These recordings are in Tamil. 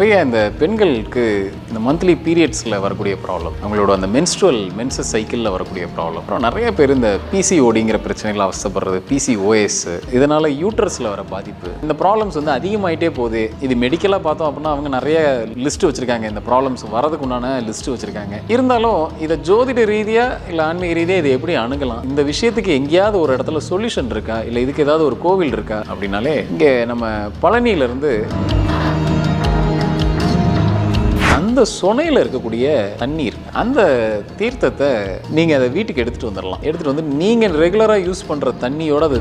நிறைய இந்த பெண்களுக்கு இந்த மந்த்லி பீரியட்ஸில் வரக்கூடிய ப்ராப்ளம் அவங்களோட அந்த மென்ஸ்ட்ரல் மென்சஸ் சைக்கிளில் வரக்கூடிய ப்ராப்ளம் அப்புறம் நிறைய பேர் இந்த பிசிஓடிங்கிற பிரச்சனைகள் அவசப்படுறது பிசிஓஎஸ் இதனால் யூட்ரஸில் வர பாதிப்பு. இந்த ப்ராப்ளம்ஸ் வந்து அதிகமாயிட்டே போகுது. இது மெடிக்கலாக பார்த்தோம் அப்படின்னா அவங்க நிறைய லிஸ்ட் வச்சுருக்காங்க. இந்த ப்ராப்ளம்ஸ் வரதுக்கு உண்டான லிஸ்ட் வச்சுருக்காங்க. இருந்தாலும் இதை ஜோதிட ரீதியாக இல்லை ஆன்மீக ரீதியாக இதை எப்படி அணுகலாம்? இந்த விஷயத்துக்கு எங்கேயாவது ஒரு இடத்துல சொல்யூஷன் இருக்கா? இல்லை இதுக்கு ஏதாவது ஒரு கோவில் இருக்கா? அப்படின்னாலே இங்கே நம்ம பழனியிலேருந்து அந்த சுனையில் இருக்கக்கூடிய தண்ணீர் அந்த தீர்த்தத்தை நீங்கள் அதை வீட்டுக்கு எடுத்துகிட்டு வந்துடலாம் எடுத்துகிட்டு வந்து நீங்கள் ரெகுலராக யூஸ் பண்ணுற தண்ணியோட அது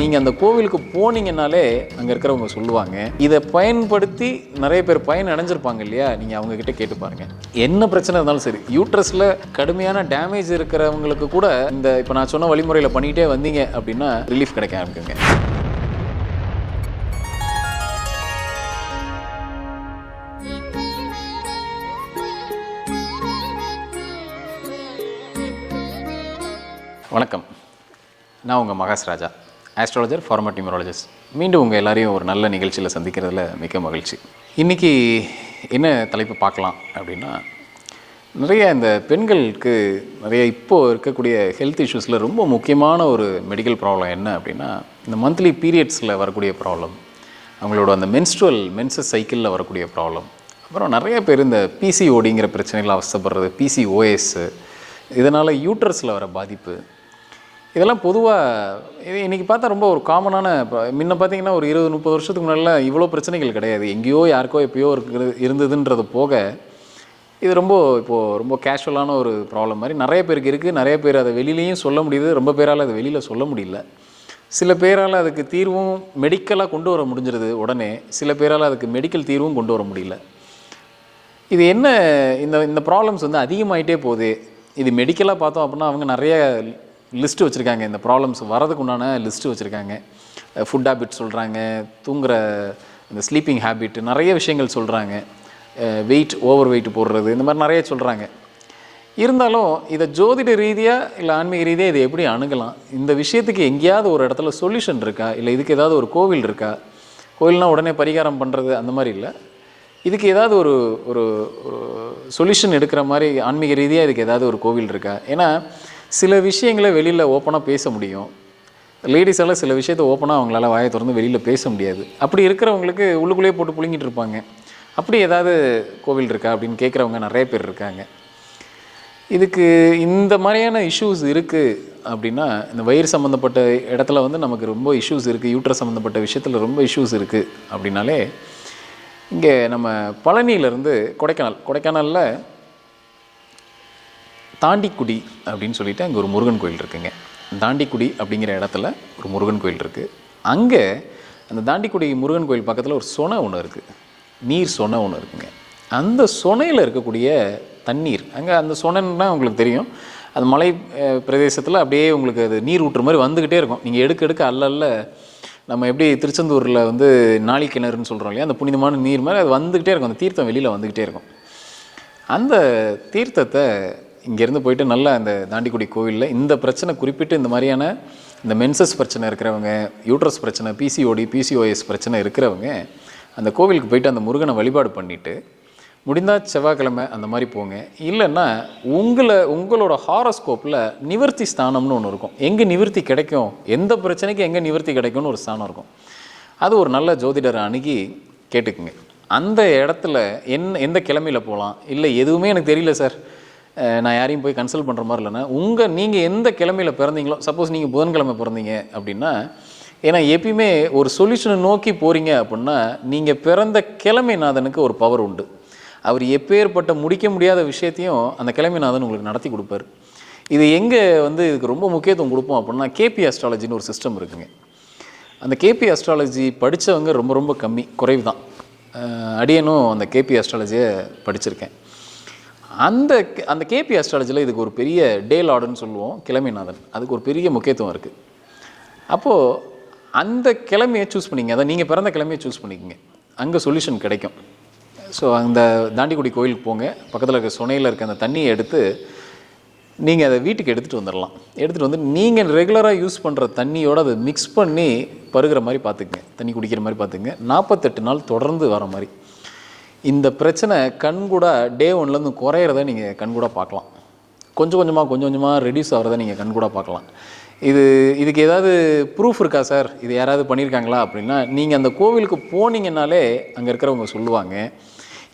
நீங்கள் அந்த கோவிலுக்கு போனீங்கன்னாலே அங்கே இருக்கிறவங்க சொல்லுவாங்க. இதை பயன்படுத்தி நிறைய பேர் பயன் அடைஞ்சிருப்பாங்க இல்லையா? நீங்கள் அவங்கக்கிட்ட கேட்டு பாருங்கள் என்ன பிரச்சனை இருந்தாலும் சரி யூட்ரஸில் கடுமையான டேமேஜ் இருக்கிறவங்களுக்கு கூட இந்த இப்போ நான் சொன்ன வழிமுறையில் பண்ணிக்கிட்டே வந்தீங்க அப்படின்னா ரிலீஃப் கிடைக்க ஆரம்பிக்குங்க. வணக்கம். நான் உங்கள் மகாஸ் ராஜா ஆஸ்ட்ராலஜர் ஃபார்மட் நியூமராலஜிஸ்ட் மீண்டும் உங்கள் எல்லாரையும் ஒரு நல்ல நிகழ்ச்சியில் சந்திக்கிறதுல மிக்க மகிழ்ச்சி. இன்றைக்கி என்ன தலைப்பு பார்க்கலாம் அப்படின்னா நிறைய இந்த பெண்களுக்கு நிறைய இப்போது இருக்கக்கூடிய ஹெல்த் இஷ்யூஸில் ரொம்ப முக்கியமான ஒரு மெடிக்கல் ப்ராப்ளம் என்ன அப்படின்னா இந்த மந்த்லி பீரியட்ஸில் வரக்கூடிய ப்ராப்ளம் அவங்களோட அந்த மென்ஸ்ட்ரல் மென்சஸ் சைக்கிளில் வரக்கூடிய ப்ராப்ளம் அப்புறம் நிறைய பேர் இந்த பிசிஓடிங்கிற பிரச்சனைகள் அவசப்படுறது பிசிஓஎஸ்ஸு இதனால் யூட்ரஸில் வர பாதிப்பு இதெல்லாம் பொதுவாக இது இன்றைக்கி பார்த்தா ரொம்ப ஒரு காமனான இப்போ முன்ன பார்த்தீங்கன்னா ஒரு இருபது முப்பது வருஷத்துக்கு முன்னாடிலாம் இவ்வளோ பிரச்சனைகள் கிடையாது. எங்கேயோ யாருக்கோ எப்பயோ இருக்கிறது இருந்ததுன்றது போக இது ரொம்ப இப்போது ரொம்ப கேஷுவலான ஒரு ப்ராப்ளம் மாதிரி நிறைய பேருக்கு இருக்குது நிறைய பேர் அதை வெளியிலையும் சொல்ல முடியுது. ரொம்ப பேரால் அதை வெளியில் சொல்ல முடியல. சில பேரால் அதுக்கு தீர்வும் மெடிக்கலாக கொண்டு வர முடிஞ்சிருது உடனே. சில பேரால் அதுக்கு மெடிக்கல் தீர்வும் கொண்டு வர முடியல. இது என்ன இந்த இந்த ப்ராப்ளம்ஸ் வந்து அதிகமாயிட்டே போகுது. இது மெடிக்கலாக பார்த்தோம் அப்படின்னா அவங்க நிறைய லிஸ்ட்டு வச்சுருக்காங்க. இந்த ப்ராப்ளம்ஸ் வரதுக்கு உண்டான லிஸ்ட்டு வச்சுருக்காங்க. ஃபுட் ஹேபிட் சொல்கிறாங்க தூங்குற இந்த ஸ்லீப்பிங் ஹேபிட் நிறைய விஷயங்கள் சொல்கிறாங்க வெயிட் ஓவர் வெயிட் போடுறது இந்த மாதிரி நிறைய சொல்கிறாங்க இருந்தாலும் இதை ஜோதிட ரீதியாக இல்லை ஆன்மீக ரீதியாக இதை எப்படி அணுகலாம்? இந்த விஷயத்துக்கு எங்கேயாவது ஒரு இடத்துல சொல்யூஷன் இருக்கா? இல்லை இதுக்கு ஏதாவது ஒரு கோவில் இருக்கா? கோவில்னால் உடனே பரிகாரம் பண்ணுறது அந்த மாதிரி இல்லை. இதுக்கு ஏதாவது ஒரு ஒரு ஒரு சொல்யூஷன் எடுக்கிற மாதிரி ஆன்மீக ரீதியாக இதுக்கு ஏதாவது ஒரு கோவில் இருக்கா? ஏன்னா சில விஷயங்களை வெளியில் ஓப்பனாக பேச முடியும். லேடிஸால் சில விஷயத்த ஓப்பனாக அவங்களால வாயை திறந்து வெளியில் பேச முடியாது. அப்படி இருக்கிறவங்களுக்கு உள்ளுக்குள்ளேயே போட்டு புழுங்கிட்டு இருப்பாங்க. அப்படி ஏதாவது கோவில் இருக்கா அப்படின்னு கேட்குறவங்க நிறைய பேர் இருக்காங்க. இதுக்கு இந்த மாதிரியான இஷ்யூஸ் இருக்குது அப்படின்னா இந்த வயிறு சம்மந்தப்பட்ட இடத்துல வந்து நமக்கு ரொம்ப இஷ்யூஸ் இருக்குது யூட்ரஸ் சம்மந்தப்பட்ட விஷயத்தில் ரொம்ப இஷ்யூஸ் இருக்குது அப்படின்னாலே இங்கே நம்ம பழனியிலேருந்து கொடைக்கானல் கொடைக்கானலில் தாண்டிக்குடி அப்படின்னு சொல்லிட்டு அங்கே ஒரு முருகன் கோயில் இருக்குங்க. தாண்டிக்குடி அப்படிங்கிற இடத்துல ஒரு முருகன் கோயில் இருக்குது அங்கே அந்த தாண்டிக்குடி முருகன் கோயில் பக்கத்தில் ஒரு சொனை ஒன்று இருக்குது நீர் சொனை ஒன்று இருக்குங்க. அந்த சொனையில் இருக்கக்கூடிய தண்ணீர் அங்கே அந்த சொனைன்னா உங்களுக்கு தெரியும். அது மலை பிரதேசத்தில் அப்படியே உங்களுக்கு அது நீர் ஊற்றுற மாதிரி வந்துக்கிட்டே இருக்கும். நீங்கள் எடுக்க எடுக்க அல்ல அல்ல நம்ம எப்படி திருச்செந்தூரில் வந்து நாளி கிணறுன்னு சொல்கிறோம் இல்லையா? அந்த புனிதமான நீர் மாதிரி அது வந்துக்கிட்டே இருக்கும். அந்த தீர்த்தம் வெளியில் வந்துக்கிட்டே இருக்கும். அந்த தீர்த்தத்தை இங்கேருந்து போயிட்டு நல்லா அந்த தாண்டிக்குடி கோவிலில் இந்த பிரச்சனை குறிப்பிட்டு இந்த மாதிரியான இந்த மென்சஸ் பிரச்சனை இருக்கிறவங்க யூட்ரஸ் பிரச்சனை பிசிஓடி பிசிஓஎஸ் பிரச்சனை இருக்கிறவங்க அந்த கோவிலுக்கு போயிட்டு அந்த முருகனை வழிபாடு பண்ணிவிட்டு முடிந்தால் செவ்வாய்க்கிழமை அந்த மாதிரி போங்க. இல்லைன்னா உங்களை உங்களோட ஹாரோஸ்கோப்பில் நிவர்த்தி ஸ்தானம்னு ஒன்று இருக்கும். எங்கே நிவர்த்தி கிடைக்கும்? எந்த பிரச்சனைக்கு எங்கே நிவர்த்தி கிடைக்கும்னு ஒரு ஸ்தானம் இருக்கும். அது ஒரு நல்ல ஜோதிடரை அணுகி கேட்டுக்குங்க. அந்த இடத்துல என் எந்த கிழமையில் போகலாம் இல்லை எதுவுமே எனக்கு தெரியல சார். நான் யாரையும் போய் கன்சல்ட் பண்ணுற மாதிரி இல்லைன்னா உங்கள் நீங்கள் எந்த கிழமையில் பிறந்தீங்களோ சப்போஸ் நீங்கள் புதன்கிழமை பிறந்தீங்க அப்படின்னா ஏன்னா எப்பயுமே ஒரு சொல்யூஷனை நோக்கி போகிறீங்க அப்படின்னா நீங்கள் பிறந்த கிழமைநாதனுக்கு ஒரு பவர் உண்டு. அவர் எப்பேற்பட்ட முடிக்க முடியாத விஷயத்தையும் அந்த கிழமைநாதன் உங்களுக்கு நடத்தி கொடுப்பார். இது எங்கே வந்து இதுக்கு ரொம்ப முக்கியத்துவம் கொடுப்போம் அப்படின்னா கேபி அஸ்ட்ராலஜின்னு ஒரு சிஸ்டம் இருக்குங்க. அந்த கேபி அஸ்ட்ராலஜி படித்தவங்க ரொம்ப ரொம்ப கம்மி குறைவு தான் அடியனும் அந்த கேபி அஸ்ட்ராலஜியை படிச்சிருக்கேன். அந்த அந்த கேபி அஸ்ட்ராலஜியில் இதுக்கு ஒரு பெரிய டே லார்டுன்னு சொல்லுவோம் கிழமைநாதன் அதுக்கு ஒரு பெரிய முக்கியத்துவம் இருக்குது அப்போது அந்த கிழமையை சூஸ் பண்ணிங்க. அதான் நீங்கள் பிறந்த கிழமையை சூஸ் பண்ணிக்கோங்க. அங்கே சொல்யூஷன் கிடைக்கும். ஸோ அந்த தாண்டிக்குடி கோயிலுக்கு போங்க. பக்கத்தில் இருக்க சுனையில் இருக்க அந்த தண்ணியை எடுத்து நீங்கள் அதை வீட்டுக்கு எடுத்துகிட்டு வந்துடலாம் எடுத்துகிட்டு வந்து நீங்கள் ரெகுலராக யூஸ் பண்ணுற தண்ணியோடு அதை மிக்ஸ் பண்ணி பருகிற மாதிரி பார்த்துக்குங்க. தண்ணி குடிக்கிற மாதிரி பார்த்துக்குங்க. நாற்பத்தெட்டு நாள் தொடர்ந்து வர மாதிரி. இந்த பிரச்சனை கண்கூட டே ஒன்லேருந்து குறையிறத நீங்கள் கண்கூட பார்க்கலாம். கொஞ்சம் கொஞ்சமாக கொஞ்சம் கொஞ்சமாக ரெடியூஸ் ஆகிறத நீங்கள் கண்கூட பார்க்கலாம். இது இதுக்கு ஏதாவது ப்ரூஃப் இருக்கா சார் இது யாராவது பண்ணியிருக்காங்களா அப்படின்னா நீங்கள் அந்த கோவிலுக்கு போனீங்கன்னாலே அங்கே இருக்கிறவங்க சொல்லுவாங்க.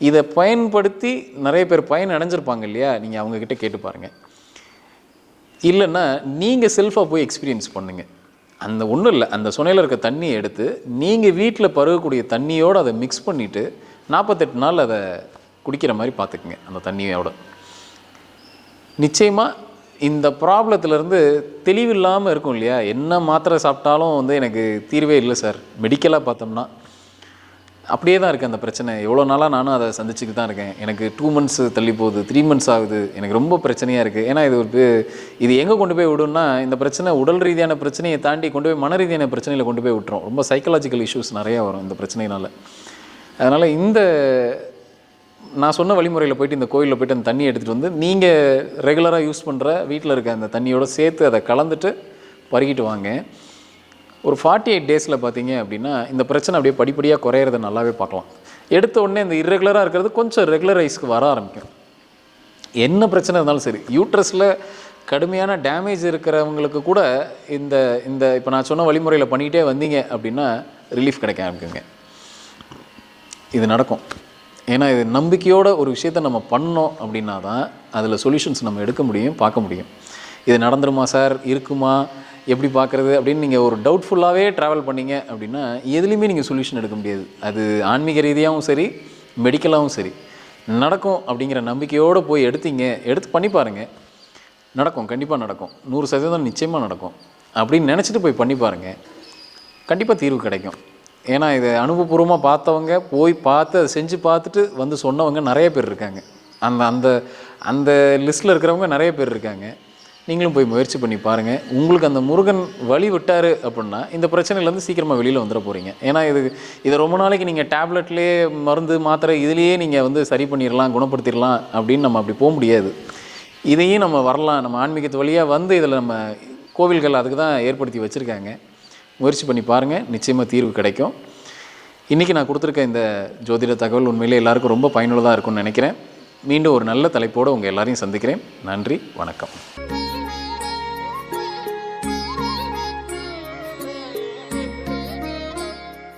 இதை பயன்படுத்தி நிறைய பேர் பயன் அடைஞ்சிருப்பாங்க இல்லையா? நீங்கள் அவங்கக்கிட்ட கேட்டு பாருங்கள் இல்லைன்னா நீங்கள் செல்ஃபாக போய் எக்ஸ்பீரியன்ஸ் பண்ணுங்கள் அந்த ஒன்றும் இல்லை. அந்த சுனையில் இருக்க தண்ணியை எடுத்து நீங்கள் வீட்டில் பருகக்கூடிய தண்ணியோடு அதை மிக்ஸ் பண்ணிவிட்டு நாற்பத்தெட்டு நாள் அதை குடிக்கிற மாதிரி பார்த்துக்குங்க அந்த தண்ணியோட. நிச்சயமாக இந்த ப்ராப்ளத்துலேருந்து தெளிவில்லாமல் இருக்கும் இல்லையா? என்ன மாத்திரை சாப்பிட்டாலும் வந்து எனக்கு தீர்வே இல்லை சார். மெடிக்கலாக பார்த்தோம்னா அப்படியே தான் இருக்குது அந்த பிரச்சனை. எவ்வளோ நாளாக நானும் அதை சந்திச்சுட்டு தான் இருக்கேன். எனக்கு டூ மந்த்ஸ் தள்ளி போகுது த்ரீ மந்த்ஸ் ஆகுது. எனக்கு ரொம்ப பிரச்சனையாக இருக்குது ஏன்னா இது ஒரு இது எங்கே கொண்டு போய் விடும்னா இந்த பிரச்சனை உடல் ரீதியான பிரச்சனையை தாண்டி கொண்டு போய் மன ரீதியான பிரச்சனையில் கொண்டு போய் விட்டுரும். ரொம்ப சைக்கலாஜிக்கல் இஷ்யூஸ் நிறையா வரும் இந்த பிரச்சனையினால. அதனால் இந்த நான் சொன்ன வழிமுறையில் போயிட்டு இந்த கோயிலில் போயிட்டு அந்த தண்ணியை எடுத்துகிட்டு வந்து நீங்கள் ரெகுலராக யூஸ் பண்ணுற வீட்டில் இருக்க அந்த தண்ணியோட சேர்த்து அதை கலந்துட்டு பருகிட்டு வாங்க. ஒரு ஃபார்ட்டி எயிட் டேஸில் பார்த்தீங்க அப்படின்னா இந்த பிரச்சனை அப்படியே படிப்படியாக குறையிறத நல்லாவே பார்க்கலாம். எடுத்த உடனே இந்த இர்ரெகுலராக இருக்கிறது கொஞ்சம் ரெகுலரைஸ்க்கு வர ஆரம்பிக்கும். என்ன பிரச்சனை இருந்தாலும் சரி யூட்ரஸில் கடுமையான டேமேஜ் இருக்கிறவங்களுக்கு கூட இந்த இந்த இப்போ நான் சொன்ன வழிமுறையில் பண்ணிக்கிட்டே வந்தீங்க அப்படின்னா ரிலீஃப் கிடைக்க ஆரம்பிக்குங்க. இது நடக்கும். ஏன்னா இது நம்பிக்கையோட ஒரு விஷயத்த நம்ம பண்ணோம் அப்படின்னா தான் அதில் சொல்யூஷன்ஸ் நம்ம எடுக்க முடியும் பார்க்க முடியும். இது நடந்துருமா சார் இருக்குமா? எப்படி பார்க்குறது? அப்படின்னு நீங்கள் ஒரு டவுட்ஃபுல்லாகவே ட்ராவல் பண்ணீங்க அப்படின்னா எதுலேயுமே நீங்கள் சொல்யூஷன் எடுக்க முடியாது. அது ஆன்மீக ரீதியாகவும் சரி மெடிக்கலாகவும் சரி. நடக்கும் அப்படிங்கிற நம்பிக்கையோடு போய் எடுத்தீங்க எடுத்து பண்ணி பாருங்கள் நடக்கும் கண்டிப்பாக நடக்கும். நூறு சதவீதம் நிச்சயமாக நடக்கும். அப்படின்னு நினச்சிட்டு போய் பண்ணி பாருங்கள் கண்டிப்பாக தீர்வு கிடைக்கும். ஏன்னா இதை அனுபவபூர்வமாக பார்த்தவங்க போய் பார்த்து அதை செஞ்சு பார்த்துட்டு வந்து சொன்னவங்க நிறைய பேர் இருக்காங்க. அந்த அந்த அந்த லிஸ்ட்டில் இருக்கிறவங்க நிறைய பேர் இருக்காங்க. நீங்களும் போய் முயற்சி பண்ணி பாருங்கள் உங்களுக்கு அந்த முருகன் வழி விட்டார் அப்படின்னா இந்த பிரச்சனையிலேருந்து சீக்கிரமாக வெளியில் வந்துட போகிறீங்க ஏன்னா இது இதை ரொம்ப நாளைக்கு நீங்கள் டேப்லெட்லேயே மருந்து மாத்திரை இதுலேயே நீங்கள் வந்து சரி பண்ணிடலாம் குணப்படுத்திடலாம் அப்படின்னு நம்ம அப்படி போக முடியாது. இதையும் நம்ம வரலாம். நம்ம ஆன்மீகத்து வழியாக வந்து இதில் நம்ம கோவில்கள் அதுக்கு தான் ஏற்படுத்தி வச்சுருக்காங்க. முயற்சி பண்ணி பாருங்கள் நிச்சயமாக தீர்வு கிடைக்கும். இன்றைக்கி நான் கொடுத்துருக்க இந்த ஜோதிட தகவல் உண்மையிலே எல்லாருக்கும் ரொம்ப பயனுள்ளதாக இருக்கும்னு நினைக்கிறேன். மீண்டும் ஒரு நல்ல தலைப்போடு உங்கள் எல்லாரையும் சந்திக்கிறேன். நன்றி வணக்கம்.